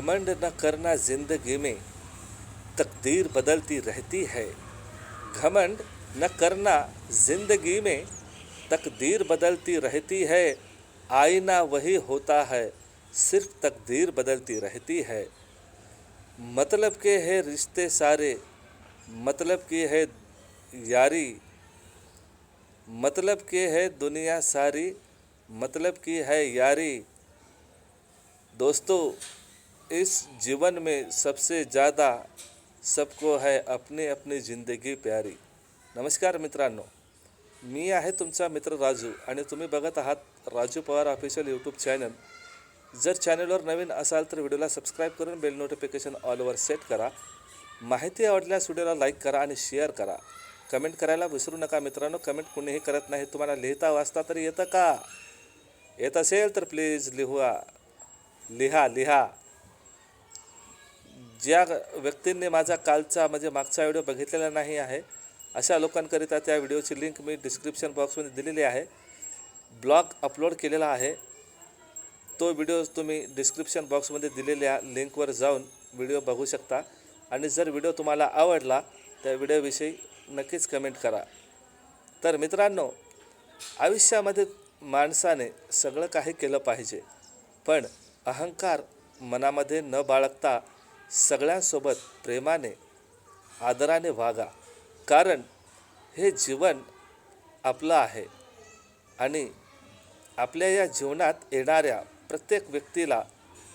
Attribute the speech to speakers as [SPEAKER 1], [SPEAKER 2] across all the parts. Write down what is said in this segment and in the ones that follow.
[SPEAKER 1] घमंड न करना ज़िंदगी में तकदीर बदलती रहती है। घमंड न करना ज़िंदगी में तकदीर बदलती रहती है। आईना वही होता है, सिर्फ़ तकदीर बदलती रहती है। मतलब के है रिश्ते सारे मतलब की है यारी मतलब के है दुनिया सारी मतलब की है यारी। दोस्तों इस जीवन में सबसे ज़्यादा सबको है अपनी अपनी ज़िंदगी प्यारी। नमस्कार मित्रांनो, मी आहे तुमचा मित्र राजू आणि तुम्ही बघत आहात Raju Pawar official YouTube channel जर चॅनलवर नवीन असाल तर व्हिडिओला सबस्क्राईब करून बेल नोटिफिकेशन ऑलवर सेट करा. माहिती आवडल्यास व्हिडिओला लाईक करा आणि शेअर करा. कमेंट करायला विसरू नका मित्रांनो कमेंट कुणीही करत नाही. तुम्हाला लिहिता वाचता तरी येतं का? येत असेल तर प्लीज़ लिहूआ लिहा लिहा. ज्या व्यक्तींनी माझा कालचा म्हणजे मागचा व्हिडिओ बघितलेला नाही आहे अशा लोकांकरिता त्या व्हिडिओची लिंक मी डिस्क्रिप्शन बॉक्समध्ये दिलेली आहे. ब्लॉग अपलोड केलेला आहे. तो व्हिडिओ तुम्ही डिस्क्रिप्शन बॉक्समध्ये दिलेल्या लिंकवर जाऊन व्हिडिओ बघू शकता. आणि जर व्हिडिओ तुम्हाला आवडला त्या व्हिडिओविषयी नक्कीच कमेंट करा. तर मित्रांनो आयुष्यामध्ये माणसाने सगळं काही केलं पाहिजे पण अहंकार मनामध्ये न बाळगता सगळ्यांसोबत प्रेमाने आदराने वागा. कारण हे जीवन आपलं आहे आणि आपल्या या जीवनात येणाऱ्या प्रत्येक व्यक्तीला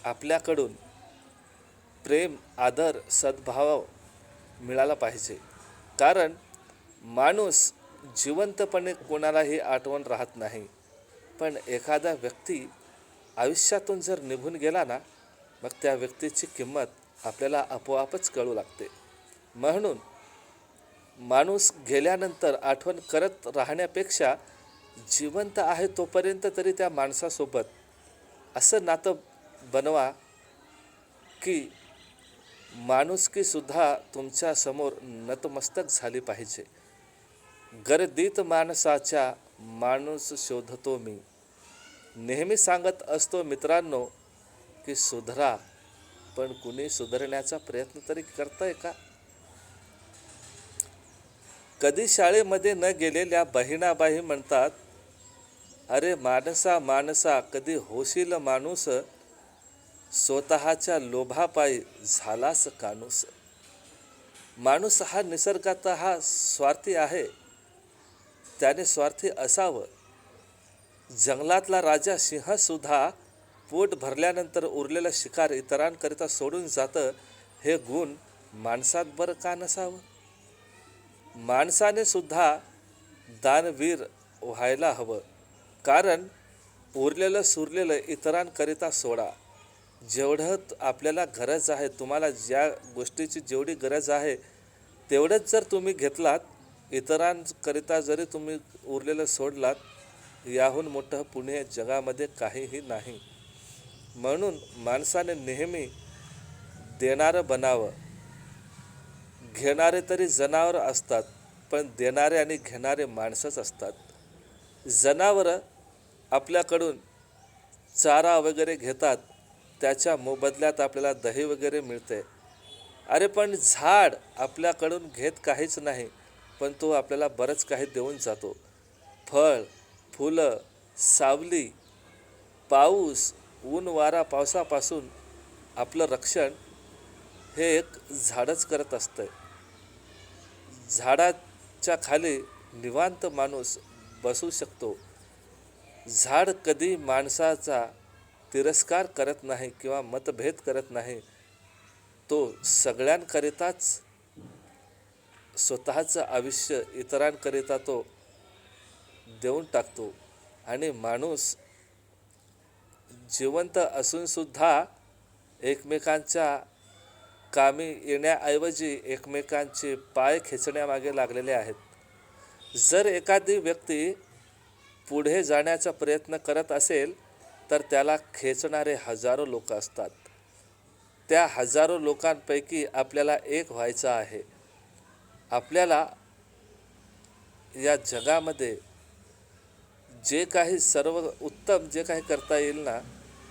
[SPEAKER 1] आपल्याकडून प्रेम आदर सद्भाव मिळाला पाहिजे. कारण माणूस जिवंतपणे कोणालाही आठवण राहत नाही. पण एखादा व्यक्ती आयुष्यातून जर निघून गेला ना मग त्या व्यक्तीची किंमत आपल्याला आपोआपच कळू लागते. म्हणून माणूस गेल्यानंतर आठवण करत राहण्यापेक्षा जिवंत आहे तोपर्यंत तरी त्या माणसासोबत असं नातं बनवा की माणुसकीसुद्धा तुमच्यासमोर नतमस्तक झाली पाहिजे. गर्दीत माणसाच्या माणूस शोधतो मी. नेहमी सांगत असतो मित्रांनो की सुधरा पण कुणी सुधारण्याचा प्रयत्न तरी करतंय का? कधी शाळेमध्ये न गेलेल्या बहिणाबाई म्हणतात अरे माणसा माणसा कधी होशील माणूस? स्वतःच्या लोभापायी झालास कानूस. माणूस हा निसर्गात हा स्वार्थी आहे. त्याने स्वार्थी असावं. जंगलातला राजा सिंहसुद्धा पोट भरल्यानंतर उरलेलं शिकार इतरांकरिता सोडून जातं हे गुण माणसात बरं का नसावं? माणसाने सुद्धा दानवीर व्हायला हवं. कारण उरलेलं सुरलेलं इतरांकरिता सोडा. जेवढं आपल्याला गरज आहे तुम्हाला ज्या गोष्टीची जेवढी गरज आहे तेवढंच जर तुम्ही घेतलात इतरांकरिता जरी तुम्ही उरलेलं सोडलात याहून मोठं पुणे जगामध्ये काहीही नाही. म्हणून माणसाने नेहमी देणारं बनावं. घेणारे तरी जनावर असतात पण देणारे आणि घेणारे माणसंच असतात. जनावरं आपल्याकडून चारा वगैरे घेतात त्याच्या मोबदल्यात आपल्याला दही वगैरे मिळते. अरे पण झाड आपल्याकडून घेत काहीच नाही पण तो आपल्याला बरंच काही देऊन जातो. फळ फुलं सावली पाऊस ऊन वारा पावसापासून आपलं रक्षण हे एक झाडच करत असतं झाडाच्या खाली निवांत माणूस बसू शकतो. झाड कधी माणसाचा तिरस्कार करत नाही किंवा मतभेद करत नाही तो सगळ्यांकरिताच स्वतःचं आयुष्य इतरांकरिता तो देऊन टाकतो. आणि माणूस जिवंत असूनसुद्धा एकमेकांच्या कामी येण्याऐवजी एकमेकांचे पाय खेचण्यामागे लागलेले आहेत. जर एखादी व्यक्ती पुढे जाण्याचा प्रयत्न करत असेल तर त्याला खेचणारे हजारो लोक असतात. त्या हजारो लोकांपैकी आपल्याला एक व्हायचं आहे. आपल्याला या जगामध्ये जे काही सर्व उत्तम जे काही करता येईल ना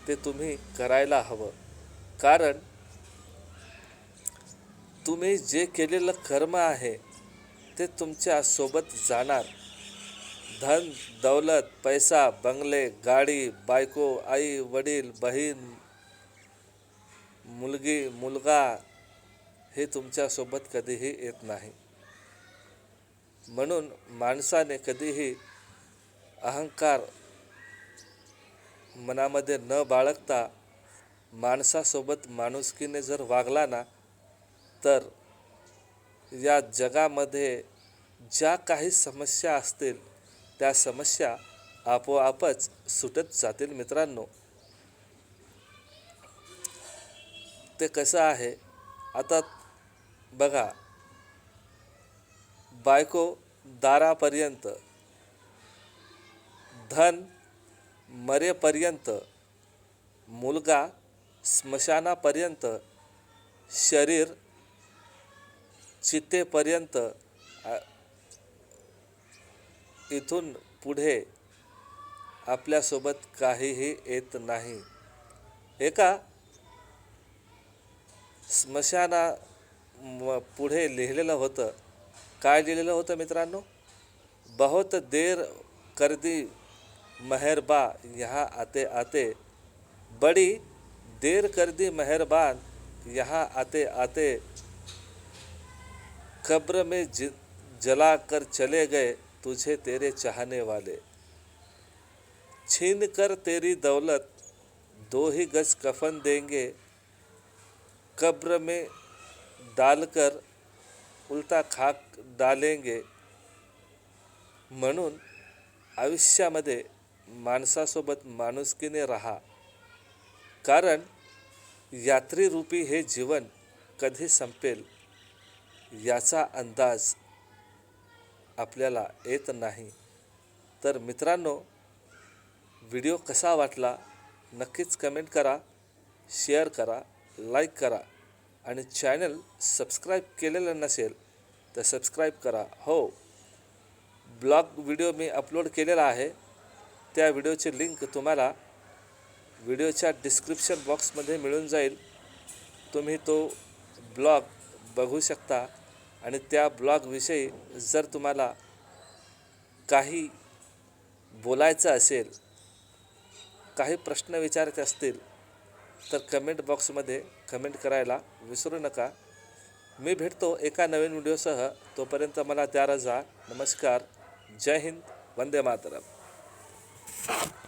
[SPEAKER 1] ते तुम्ही करायला हवं. कारण तुम्ही जे केलेलं कर्म आहे ते तुमच्यासोबत जाणार. धन दौलत पैसा बंगले गाडी बायको आई वडील बहीण मुलगी मुलगा हे तुमच्यासोबत कधीही येत नाही. म्हणून माणसाने कधीही अहंकार मनामध्ये न बाळगता माणसासोबत माणुसकीने जर वागला ना तर या जगामध्ये ज्या काही समस्या असतील त्या समस्या आपोआपच सुटत जातील मित्रांनो. ते कसं आहे? आता बघा बायको दारापर्यंत धन मरेपर्यंत मुलगा स्मशानापर्यंत शरीर चितेपर्यंत इथून पुढे आपल्यासोबत काहीही येत नाही. एका स्मशाना म- पुढे लिहिलेलं होतं. काय लिहिलेलं होतं मित्रांनो? बहुत देर कर दी मेहरबा यहाँ आते आते, बड़ी देर कर दी मेहरबान, यहाँ आते आते कब्र में जला कर चले गए तुझे तेरे चाहने वाले। छीन कर तेरी दौलत, दो ही गज कफन देंगे। कब्र में डालकर उलटा खाक डालेंगे। म्हणून आयुष्यामध्ये माणसासोबत माणुसकीने राहा. कारण यात्रीरूपी हे जीवन कधी संपेल याचा अंदाज आपल्याला येत नाही. तर मित्रांनो व्हिडिओ कसा वाटला नक्कीच कमेंट करा शेअर करा लाईक करा आणि चॅनल सबस्क्राईब केलेलं नसेल तर सबस्क्राईब करा. हो ब्लॉग व्हिडिओ मी अपलोड केलेला आहे. त्या व्हिडिओची लिंक तुम्हाला व्हिडिओच्या डिस्क्रिप्शन बॉक्समध्ये मिळून जाईल. तुम्ही तो ब्लॉग बघू शकता आणि त्या ब्लॉगविषयी जर तुम्हाला काही बोलायचं असेल काही प्रश्न विचारायचे असतील तर कमेंट बॉक्समध्ये कमेंट करायला विसरू नका. मी भेटतो एका नवीन व्हिडिओसह. तोपर्यंत मला त्या रजा नमस्कार. जय हिंद. वंदे मातरम. Thank you.